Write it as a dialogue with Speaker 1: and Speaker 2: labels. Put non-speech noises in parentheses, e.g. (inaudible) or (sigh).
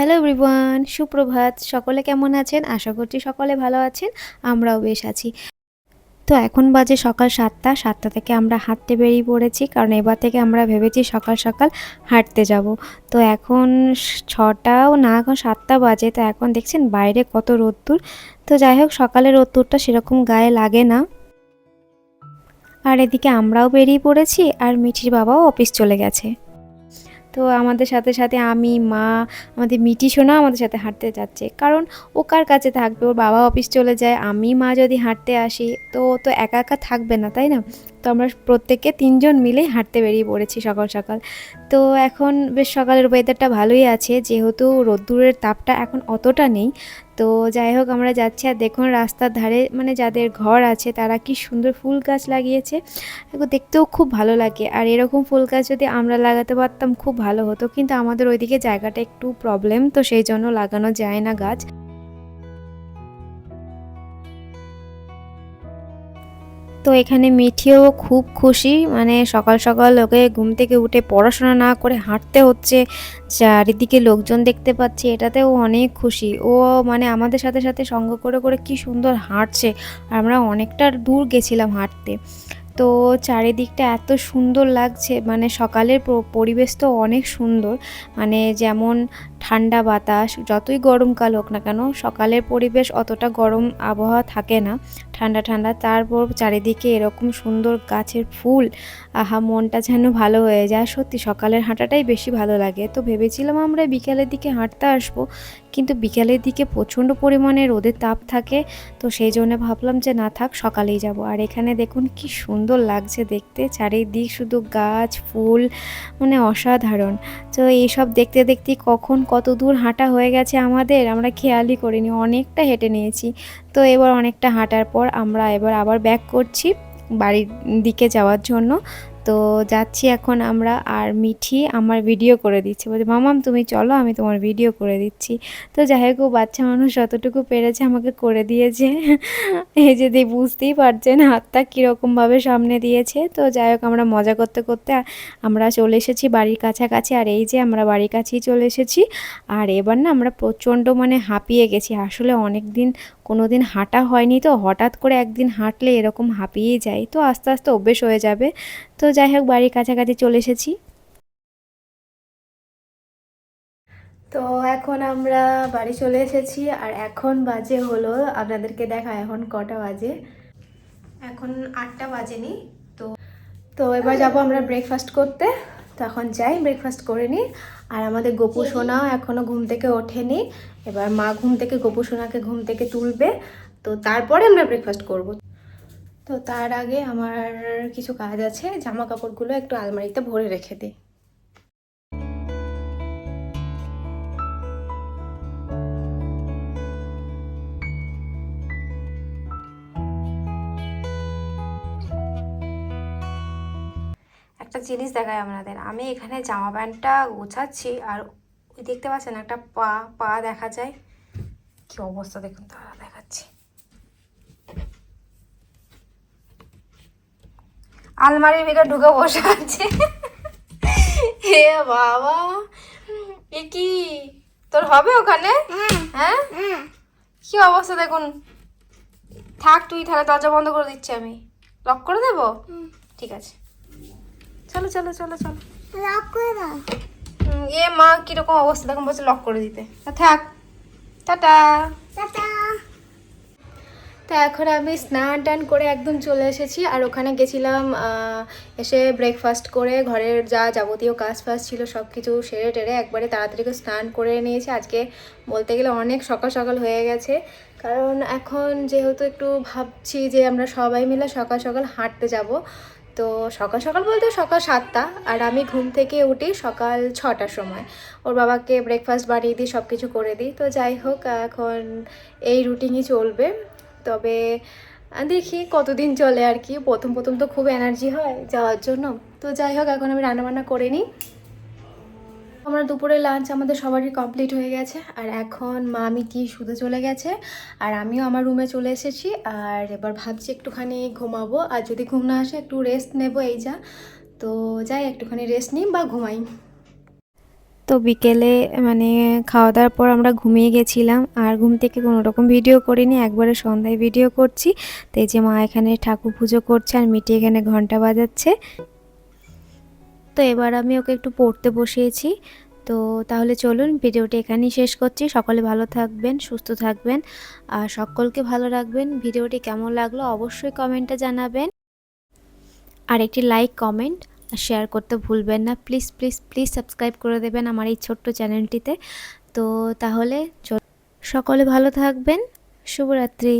Speaker 1: Hello everyone সুপ্রভাত। সকলে কেমন আছেন? আশা করছি সকলে ভালো আছেন, আমরাও বেশ আছি। তো এখন বাজে সকাল সাতটা সাতটা থেকে আমরা হাঁটতে বেরিয়ে পড়েছি, কারণ এবার থেকে আমরা ভেবেছি সকাল সকাল হাঁটতে যাব। তো এখন ছটাও না, এখন সাতটা বাজে, তো এখন দেখছেন বাইরে কত রোদ্দুর। তো যাই হোক, সকালের রোদ্দুরটা সেরকম গায়ে লাগে না। আর এদিকে আমরাও বেরিয়ে পড়েছি, আর মিঠির বাবাও অফিস চলে গেছে। তো আমাদের সাথে সাথে আমি, মা, আমাদের মিটি সোনা আমাদের সাথে হাঁটতে যাচ্ছে। কারণ ও কার কাছে থাকবে? ওর বাবা অফিস চলে যায়, আমি, মা যদি হাঁটতে আসি, তো তো একা একা থাকবে না, তাই না? তো আমরা প্রত্যেকে তিনজন মিলে হাঁটতে বেরিয়ে পড়েছি সকাল সকাল। তো এখন বেশ সকালের ওয়েদারটা ভালোই আছে, যেহেতু রোদ্দুরের তাপটা এখন অতটা নেই। তো যাই হোক, আমরা যাচ্ছি আর দেখুন রাস্তার ধারে মানে যাদের ঘর আছে তারা কি সুন্দর ফুল গাছ লাগিয়েছে। দেখতেও খুব ভালো লাগে। আর এরকম ফুল গাছ যদি আমরা লাগাতে পারতাম খুব ভালো হতো, কিন্তু আমাদের ওইদিকে জায়গাটা একটু প্রবলেম তো সেই জন্য লাগানো যায় না গাছ। তো এখানে মিঠিও খুব খুশি। মানে সকাল সকাল ওকে ঘুম থেকে উঠে পড়াশোনা না করে হাঁটতে হচ্ছে। চারিদিকে লোকজন দেখতে পাচ্ছি, এটাতেও অনেক খুশি। ও মানে আমাদের সাথে সাথে সঙ্গ করে করে কি সুন্দর হাঁটছে। আমরা অনেকটা দূর গেছিলাম হাঁটতে। তো চারিদিকটা এত সুন্দর লাগছে। মানে সকালের পরিবেশ তো অনেক সুন্দর। মানে যেমন ঠান্ডা বাতাস, যতই গরমকাল হোক না কেন, সকালের পরিবেশ অতটা গরম আবহাওয়া থাকে না। ঠান্ডা ঠান্ডা, তারপর চারিদিকে এরকম সুন্দর গাছের ফুল, আহা, মনটা যেন ভালো হয়ে যায়। সত্যি, সকালের হাঁটাটাই বেশি ভালো লাগে। তো ভেবেছিলাম আমরা বিকেলের দিকে হাঁটতে আসব, কিন্তু বিকেলের দিকে প্রচণ্ড পরিমাণে রোদের তাপ থাকে, তো সেই জন্য ভাবলাম যে না থাক, সকালেই যাব। আর এখানে দেখুন কি সুন্দর লাগছে দেখতে, চারিদিক শুধু গাছ, ফুল মানে অসাধারণ। তো এইসব দেখতে দেখতে কখন কত দূর হাঁটা হয়ে গেছে আমাদের, আমরা খেয়ালই করিনি, অনেকটা হেঁটে নিয়েছি। তো এবার অনেকটা হাঁটার পর আমরা এবার আবার ব্যাক করছি বাড়ির দিকে যাওয়ার জন্য। তো যাচ্ছি এখন আমরা আর মিঠি আমার ভিডিও করে দিচ্ছে। বলছে, মামাম, তুমি চলো, আমি তোমার ভিডিও করে দিচ্ছি। তো যাই হোক, ও বাচ্চা মানুষ যতটুকু পেরেছে, আমাকে করে দিয়েছে। (laughs) এই যে বুঝতেই পারছেন হাতটা কীরকমভাবে সামনে দিয়েছে। তো যাই হোক, আমরা মজা করতে করতে আমরা চলে এসেছি বাড়ির কাছাকাছি। আর এই যে আমরা বাড়ির কাছেই চলে এসেছি। আর এবার না আমরা প্রচণ্ড মানে হাঁপিয়ে গেছি। আসলে অনেক দিন কোনো দিন হাঁটা হয়নি তো। হঠাৎ করে একদিন হাঁটলে এরকম হাঁপিয়েই যায় তো আস্তে আস্তে অভ্যেস হয়ে যাবে। তো যাই হোক, বাড়ির কাছাকাছি চলে এসেছি। তো এখন আমরা বাড়ি চলে এসেছি আর এখন বাজে হলো, আপনাদেরকে দেখা, এখন কটা বাজে? এখন আটটা বাজেনি, তো তো এবার যাব আমরা ব্রেকফাস্ট করতে। তো এখন যাই ব্রেকফাস্ট করে নিই। আর আমাদের গোপু সোনাও এখনও ঘুম থেকে ওঠেনি। এবার মা ঘুম থেকে, গোপু সোনাকে ঘুম থেকে তুলবে। তো তারপরে আমরা ব্রেকফাস্ট করব। তো তার আগে আমার কিছু কাজ আছে জামা কাপড়গুলো একটু আলমারিতে ভরে রেখে দিই। একটা জিনিস দেখায় আপনাদের। আমি এখানে জামা প্যান্টটা গোছাচ্ছি আর দেখতে পাচ্ছেন একটা পা পা দেখা যায়। কি অবস্থা দেখুন, তারা দেখাচ্ছি। আলমারির ভিতর ঢুকে বসে আছে। হে বাবা। এ কি? তোর হবে ওখানে? হ্যাঁ? কি অবস্থা দেখুন? থাক তুই তাহলে দরজা বন্ধ করে দিচ্ছি আমি। লক করে দেবো? ঠিক আছে। চলো চলো চলো চলো। হুম, এ মা কীরকম অবস্থা? দেখুন বলছে লক করে দিতে। থাক। টাটা। তো এখন আমি স্নান টান করে একদম চলে এসেছি আর ওখানে গেছিলাম এসে ব্রেকফাস্ট করে ঘরের যা যাবতীয় কাজ ফাজ ছিল সব কিছু সেরে টেরে একবারে তাড়াতাড়ি স্নান করে নিয়েছি। আজকে বলতে গেলে অনেক সকাল সকাল হয়ে গেছে। কারণ এখন যেহেতু একটু ভাবছি যে আমরা সবাই মিলে সকাল সকাল হাঁটতে যাব, তো সকাল সকাল বলতে সকাল সাতটা আর আমি ঘুম থেকে উঠি সকাল ছটার সময়। ওর বাবাকে ব্রেকফাস্ট বানিয়ে দিই সব কিছু করে দিই। তো যাই হোক, এখন এই রুটিনই চলবে। তবে দেখি কতদিন চলে আর কি। প্রথম প্রথম তো খুব এনার্জি হয় যাওয়ার জন্য। তো যাই হোক, এখন আমি রান্নাবান্না করে নিই। আমরা দুপুরে লাঞ্চ আমাদের সবারই কমপ্লিট হয়ে গেছে। আর এখন মা, আমি কি শুতে চলে গেছে, আর আমিও আমার রুমে চলে এসেছি। আর এবার ভাবছি একটুখানি ঘুমাবো। আর যদি ঘুম না আসে, একটু রেস্ট নেব, এই যা। তো যাই, একটুখানি রেস্ট নিই বা ঘুমাই। তো বিকেলে মানে খাওয়া দাওয়ার পর আমরা ঘুমিয়ে গেছিলাম। আর ঘুম থেকে কোনো রকম ভিডিও করিনি, একবারে সন্ধ্যায় ভিডিও করছি। তো এই যে মা এখানে ঠাকুর পুজো করছে আর মিটি এখানে ঘণ্টা বাজাচ্ছে। তো এবার আমি ওকে একটু পড়তে বসিয়েছি। তো তাহলে চলুন, ভিডিওটি এখানেই শেষ করছি। সকলে ভালো থাকবেন, সুস্থ থাকবেন। আর সকলকে ভালো রাখবেন। ভিডিওটি কেমন লাগল অবশ্যই কমেন্টে জানাবেন। আর একটি লাইক, কমেন্ট শেয়ার করতে ভুলবেন না। প্লিজ প্লিজ প্লিজ সাবস্ক্রাইব করে দেবেন আমার এই ছোট্ট চ্যানেলটিতে তো তাহলে সকলে ভালো থাকবেন। শুভরাত্রি।